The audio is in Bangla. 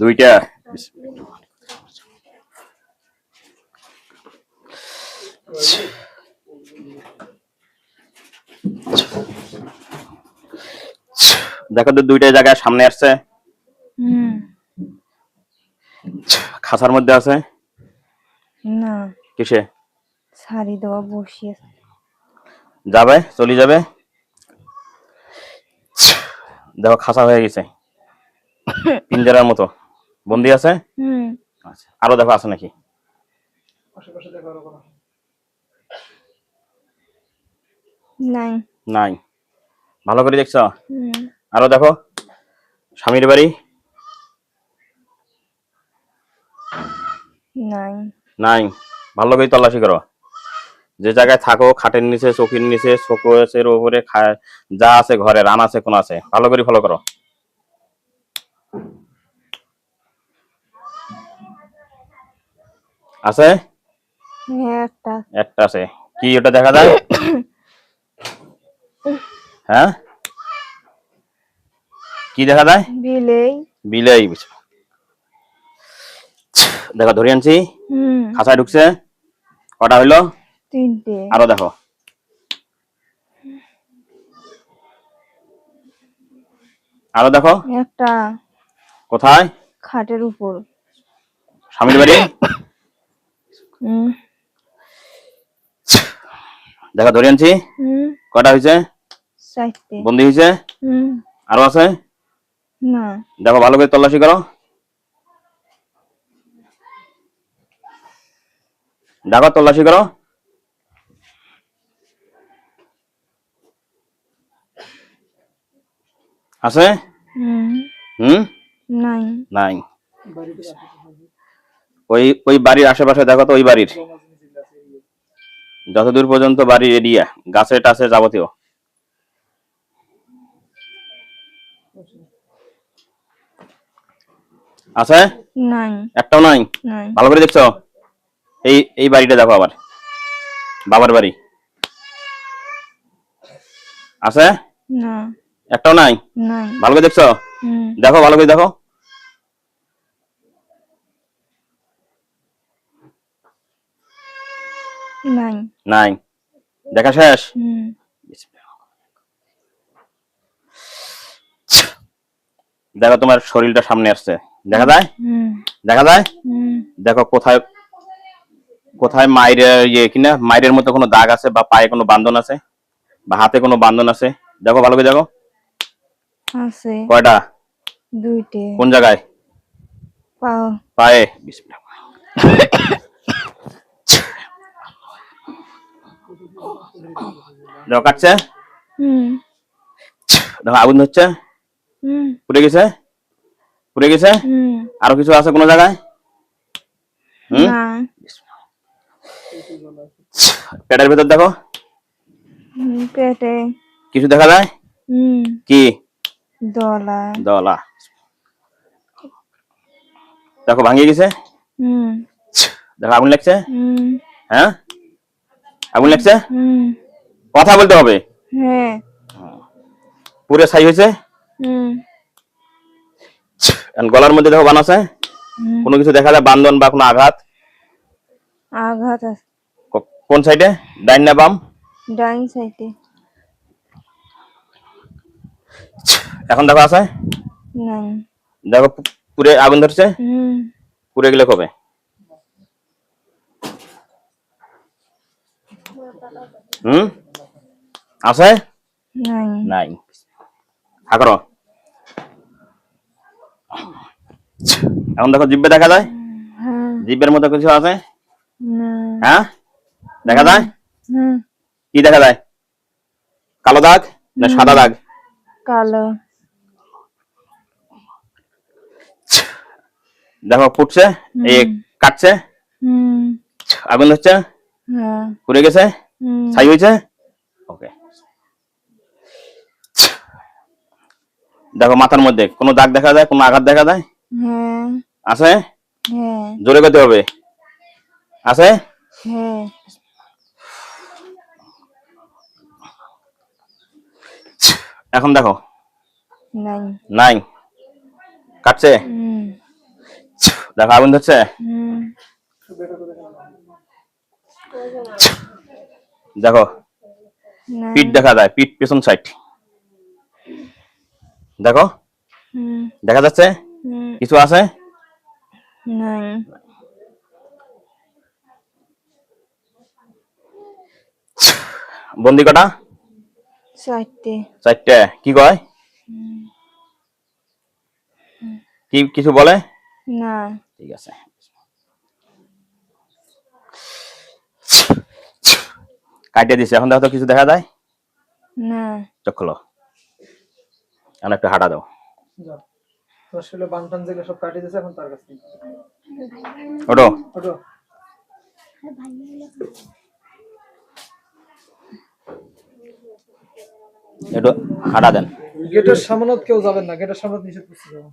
দুইটা। দেখো তো দুইটা জায়গায় সামনে আসছে। খাসার মধ্যে আছে? না। কিসে? শাড়ি দেওয়া বসিয়ে। যাবে? চলে যাবে? দেখো খাসা হয়ে গেছে। পিঞ্জারার মতো। বন্দি আছে? আচ্ছা। আরও দেখো আছে নাকি? নাই। নাই। ভালো করে দেখছ? আরও দেখো। স্বামীর বাড়ি? নাই। নাই। ভালো করে তল্লাশি করো। যে জায়গায় থাকো খাটের নিচে চৌকির নিচে শোকেসের উপরে খা- যা আছে ঘরে রান আছে কোন আছে। ভালো করে ফলো করো। আছে? হ্যাঁ একটা। একটা আছে। কি ওটা দেখা যায়? হ্যাঁ? কি দেখা যায়? বিলেই। বিলেই দেখো ধরে আনছি। খাঁচায় ঢুকছে। কটা হইল? তিনটে। আরও দেখো। আরও দেখো। একটা। কোথায়? খাটের উপর। স্বামীর বাড়ি? দেখো ধরে আনছি। কটা হয়েছে বন্দি হয়েছে আরও আছে? না। দেখো ভালো করে তল্লাশি করো। দেখো তল্লাশি করো। আছে? হুম হুম? নাই। নাই। ওই ওই বাড়ির আশেপাশে দেখো তো ওই বাড়ির। যতদূর পর্যন্ত বাড়ির এরিয়া গাছে টাছে যাবতীয়। আছে? নাই। একটাও নাই। ভালো করে দেখছ? এই এই বাড়িটা দেখো আবার। বাবার বাড়ি। আছে? না। একটাও নাই? নাই। ভালো করে দেখছ? হুম। দেখো ভালো করে দেখো। নাই। নাই। দেখা শেষ? দেখো তোমার শরীরটা সামনে আসছে। দেখা যায়? দেখা যায়? দেখো কোথায় কোথায় মায়ের ইয়ে কিনা মায়ের মতো কোনো দাগ আছে বা পায়ে কোনো বান্ধন আছে? বা হাতে কোনো বান্ধন আছে? দেখো ভালো করে দেখো। আছে। কয়টা? দুইটে। কোন জায়গায়? পায়ে। বিসমিল্লাহ। দেখো কাটছে হুম দেখো আগুন হচ্ছে হুম পুড়ে গেছে পুড়ে গেছে হুম আরও কিছু আছে কোনো জায়গায় হুম না পেটের ভেতর দেখো পেটে কিছু দেখা যায় হুম কি দলা দলা দেখো ভাঙিয়ে গেছে হুম দেখো আগুন লাগছে হ্যাঁ আগুন লাগছে কথা বলতে হবে? হ্যাঁ। পুরে ছাই হয়েছে? গলার মধ্যে দেখো বান আছে? কোনো কিছু দেখা যায়? বান্ধন বা কোনো আঘাত? আঘাত কোন সাইডে? ডাইন না বাম? ডাইন সাইডে। এখন দেখো আছে? দেখো পুরে আগুন ধরছে? পুরে গেলে কবে? হুম? আছে? নাই। এখন দেখো জিব্বে দেখা যায়? হ্যাঁ। জিব্বের মতো কিছু আছে? হ্যাঁ? দেখা যায়? কি দেখা যায়? কালো দাগ না সাদা দাগ? কালো। দেখো ফুটছে? এই কাটছে? আগুন হচ্ছে হ্যাঁ। পুড়ে গেছে? ছাই হয়েছে ওকে দেখো মাথার মধ্যে কোনো দাগ দেখা যায় কোনো আঘাত দেখা যায়? হ্যাঁ আছে? হ্যাঁ। জোরে করতে হবে। আছে? হ্যাঁ। এখন দেখো। নাই। নাই। কাটছে? হুম। দেখো আগুন ধরছে? হুম। দেখো পিঠ দেখা যায় পিঠ পেছন সাইড দেখো দেখা যাচ্ছে? কিছু আছে? বন্দি কটা? চারটে। চারটে। কি কয়? কি কিছু বলে? না। ঠিক আছে। কাটিয়ে দিছে। এখন দেখো তো কিছু দেখা যায়? না। চোখ খোলো। এখন একটু হাঁটা দাও। আসলে বানটান যেগুলো সব কাটিয়ে দিয়েছে এখন তার কাছে ওটো ওটো একটু হাঁটা দেন। গেটের সামনে কেউ যাবেন না। গেটের সামনে নিষেধ করছি যাব